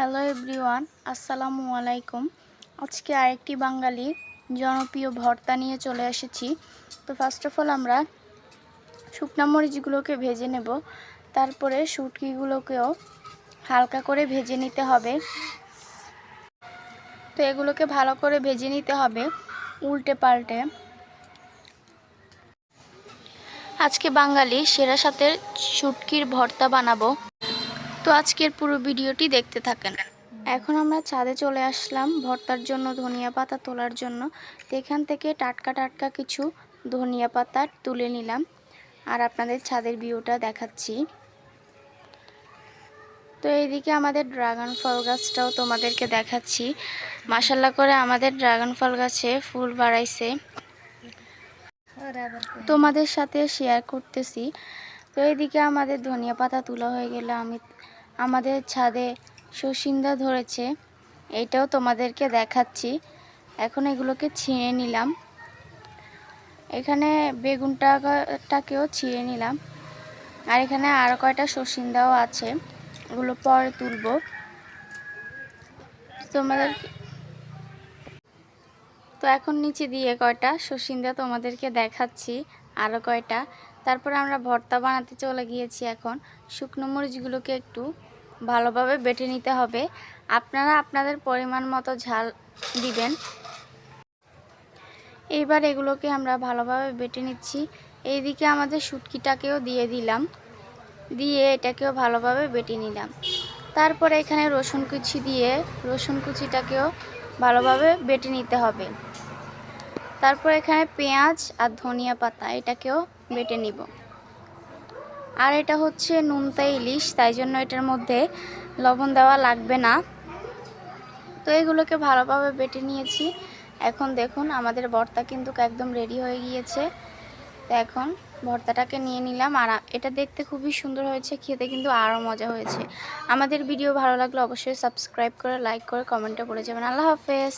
Hello everyone আসসালামু আলাইকুম আজকে আরেকটি বাঙালি জনপ্রিয় ভর্তা নিয়ে চলে এসেছি। তো ফার্স্ট অফ অল আমরা শুকনা মরিচগুলোকে ভেজে নেব। তারপরে শুটকিগুলোকেও হালকা করে ভেজে নিতে হবে। তো এগুলোকে ভালো করে ভেজে নিতে হবে উল্টে পাল্টে। আজকে বাঙালি সেরা সাথে শুটকির ভর্তা বানাবো। তো আজকের পুরো ভিডিওটি দেখতে থাকেন। এখন আমরা ছাদে চলে আসলাম ভর্তার জন্য ধনিয়া পাতা তোলার জন্য। তো এখান থেকে টাটকা টাটকা কিছু ধনিয়া পাতা তুলে নিলাম। আর আপনাদের ছাদের ভিউটা দেখাচ্ছি। তো এইদিকে আমাদের ড্রাগন ফল গাছটাও তোমাদেরকে দেখাচ্ছি। মাসাল্লা করে আমাদের ড্রাগন ফল গাছে ফুল বাড়াইছে। তোমাদের সাথে শেয়ার করতেছি। তো এইদিকে আমাদের ধনিয়া পাতা তোলা হয়ে গেলে। আমি আমাদের ছাদে সসিন্দা ধরেছে। এইটাও তোমাদেরকে দেখাচ্ছি। এখন এগুলোকে ছিঁড়ে নিলাম। এখানে বেগুনটাকেও ছিঁড়ে নিলাম। আর এখানে আরও কয়টা সসিন্দাও আছে। ওগুলো পরে তুলবো। তোমাদের তো এখন নিচে দিয়ে কয়টা সসিন্দা তোমাদেরকে দেখাচ্ছি। আরও কয়টা। তারপরে আমরা ভর্তা বানাতে চলে গিয়েছি এখন। শুকনো মরিচগুলোকে একটু ভালোভাবে বেটে নিতে হবে। আপনারা আপনাদের পরিমাণ মতো ঝাল দিবেন। এইবার এগুলোকে আমরা ভালোভাবে বেটে নিচ্ছি। এইদিকে আমাদের শুটকিটাকেও দিয়ে দিলাম। দিয়ে এটাকেও ভালোভাবে বেটে নিলাম। তারপরে এখানে রসুন কুচি দিয়ে রসুন কুচিটাকেও ভালোভাবে বেটে নিতে হবে। তারপর এখানে পেঁয়াজ আর ধনিয়া পাতা, এটাকেও বেটে নিব। আর এটা হচ্ছে নুনতা ইলিশ, তাই জন্য এটার মধ্যে লবণ দেওয়া লাগবে না। তো এগুলোকে ভালোভাবে বেটে নিয়েছি। এখন দেখুন, আমাদের ভর্তা কিন্তু একদম রেডি হয়ে গিয়েছে। তো এখন ভর্তাটাকে নিয়ে নিলাম। আর এটা দেখতে খুবই সুন্দর হয়েছে, খেতে কিন্তু আরও মজা হয়েছে। আমাদের ভিডিও ভালো লাগলে অবশ্যই সাবস্ক্রাইব করে, লাইক করে, কমেন্টে বলে যাবেন। আল্লাহ হাফেজ।